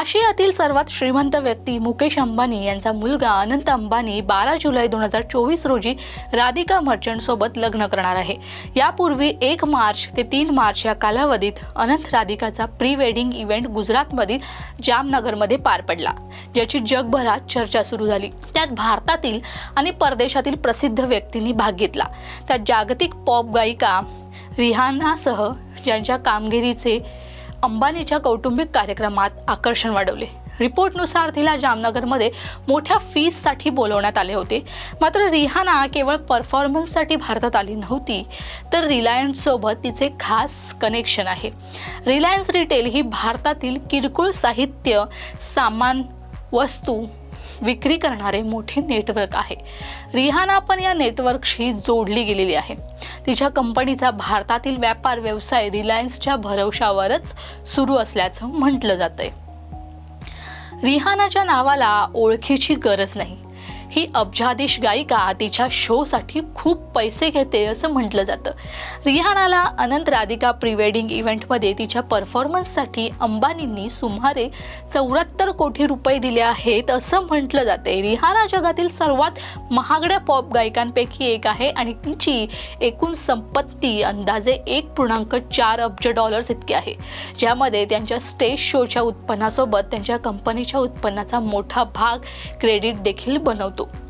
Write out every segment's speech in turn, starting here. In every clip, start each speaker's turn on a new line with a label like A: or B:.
A: आशियातील सर्वात श्रीमंत व्यक्ती मुकेश अंबानी यांचा मुलगा अनंत अंबानी बारा जुलै दोन हजार चोवीस रोजी राधिका मर्चंट सोबत लग्न करणार आहे. यापूर्वी एक मार्च ते तीन मार्च या कालावधीत अनंत राधिकाचा प्री वेडिंग इव्हेंट गुजरातमधील जामनगरमध्ये पार पडला ज्याची जगभरात चर्चा सुरू झाली. त्यात भारतातील आणि परदेशातील प्रसिद्ध व्यक्तींनी भाग घेतला. त्यात जागतिक पॉप गायिका रिहानासह ज्यांच्या कामगिरीचे अंबानीच्या कौटुंबिक कार्यक्रमात आकर्षण वाढवले. रिपोर्टनुसार तिला जामनगरमध्ये मोठ्या फीजसाठी बोलवण्यात आले होते. मात्र रिहाना केवळ परफॉर्मन्ससाठी भारतात आली नव्हती तर रिलायन्ससोबत तिचे खास कनेक्शन आहे. रिलायन्स रिटेल ही भारतातील किरकोळ साहित्य सामान वस्तू विक्री करणारे मोठे नेटवर्क आहे. रिहाना पण या नेटवर्कशी जोडली गेलेली आहे. तिच्या कंपनीचा भारतातील व्यापार व्यवसाय रिलायन्सच्या भरवशावरच सुरू असल्याचं म्हटलं जातंय. रिहानाच्या नावाला ओळखीची गरज नाही. ही अब्जाधीश गायिका तिच्या शोसाठी खूप पैसे घेते असं म्हटलं जातं. रिहानाला अनंत राधिका प्री वेडिंग इव्हेंटमध्ये तिच्या परफॉर्मन्ससाठी अंबानींनी सुमारे चौऱ्याहत्तर कोटी रुपये दिले आहेत असं म्हटलं जाते. रिहाना जगातील सर्वात महागड्या पॉप गायिकांपैकी एक आहे आणि तिची एकूण संपत्ती अंदाजे एक पूर्णांक चार अब्ज डॉलर्स इतकी आहे. ज्यामध्ये त्यांच्या स्टेज शोच्या उत्पन्नासोबत त्यांच्या कंपनीच्या उत्पन्नाचा मोठा भाग क्रेडिट देखील बनवतो.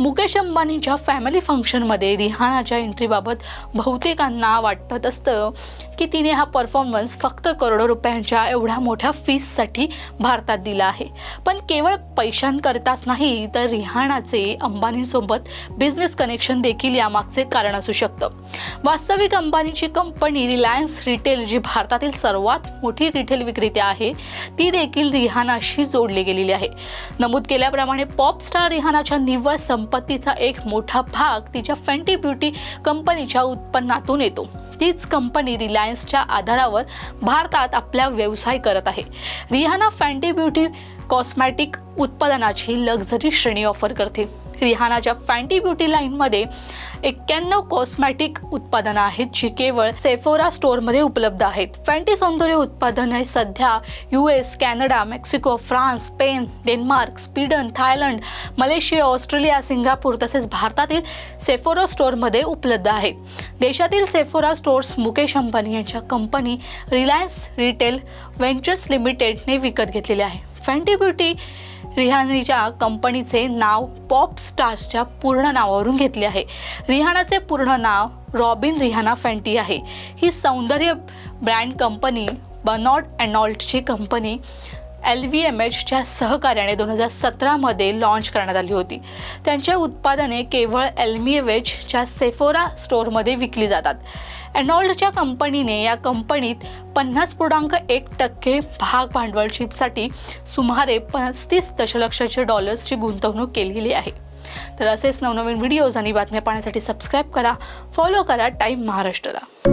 A: मुकेश अंबानीच्या फॅमिली फंक्शनमध्ये रिहानाच्या एंट्रीबाबत बहुतेकांना वाटत असतं की तिने हा परफॉर्मन्स फक्त करोडो रुपयांच्या एवढ्या मोठ्या फीससाठी भारतात दिला आहे. पण केवळ पैशांकरताच नाही तर रिहानाचे अंबानीसोबत बिझनेस कनेक्शन देखील यामागचे कारण असू शकतं. वास्तविक अंबानीची कंपनी रिलायन्स रिटेल जी भारतातील सर्वात मोठी रिटेल विक्रेते आहे ती देखील रिहानाशी जोडली गेलेली आहे. नमूद केल्याप्रमाणे पॉप स्टार रिहानाच्या निव्वळ संपत्तीचा एक मोठा भाग तिच्या फेंटी ब्युटी कंपनीच्या उत्पन्नातून येतो. तीच कंपनी रिलायन्सच्या आधारावर भारतात आपला व्यवसाय करत आहे. रिहाना फॅन्टी ब्युटी कॉस्मॅटिक उत्पादनाची लक्झरी श्रेणी ऑफर करते. रिहानाच्या फॅन्टी ब्युटी लाईनमध्ये एक्क्याण्णव कॉस्मॅटिक उत्पादनं आहेत जी केवळ सेफोरा स्टोअरमध्ये उपलब्ध आहेत. फॅन्टी सौंदर्य उत्पादने सध्या U S Canada Mexico France Spain Denmark Sweden Thailand Malaysia Australia Singapore तसेच भारतातील सेफोरा स्टोअरमध्ये उपलब्ध आहेत. देशातील सेफोरा स्टोअर्स मुकेश अंबानी यांच्या कंपनी रिलायन्स रिटेल व्हेंचर्स लिमिटेडने विकत घेतलेले आहे. फॅन्टी ब्युटी रिहानीच्या कंपनीचे नाव पॉप स्टार्सच्या पूर्ण नावावरून घेतले आहे. रिहानाचे पूर्ण नाव रॉबिन रिहाना फॅन्टी आहे. ही सौंदर्य ब्रँड कंपनी बनॉट अँडॉल्टची कंपनी एल व्ही एम एचच्या सहकार्याने दोन हजार सतरामध्ये लॉन्च करण्यात आली होती. त्यांच्या उत्पादने केवळ एल्मिएवेजच्या सेफोरा स्टोअरमध्ये विकली जातात. एनॉल्डच्या कंपनीने या कंपनीत पन्नास पूर्णांक एक टक्के भाग भांडवलशीपसाठी सुमारे पस्तीस दशलक्षाचे डॉलर्सची गुंतवणूक केलेली आहे. तर असेच नवनवीन व्हिडिओज आणि बातम्या पाहण्यासाठी सबस्क्राईब करा फॉलो करा टाईम महाराष्ट्राला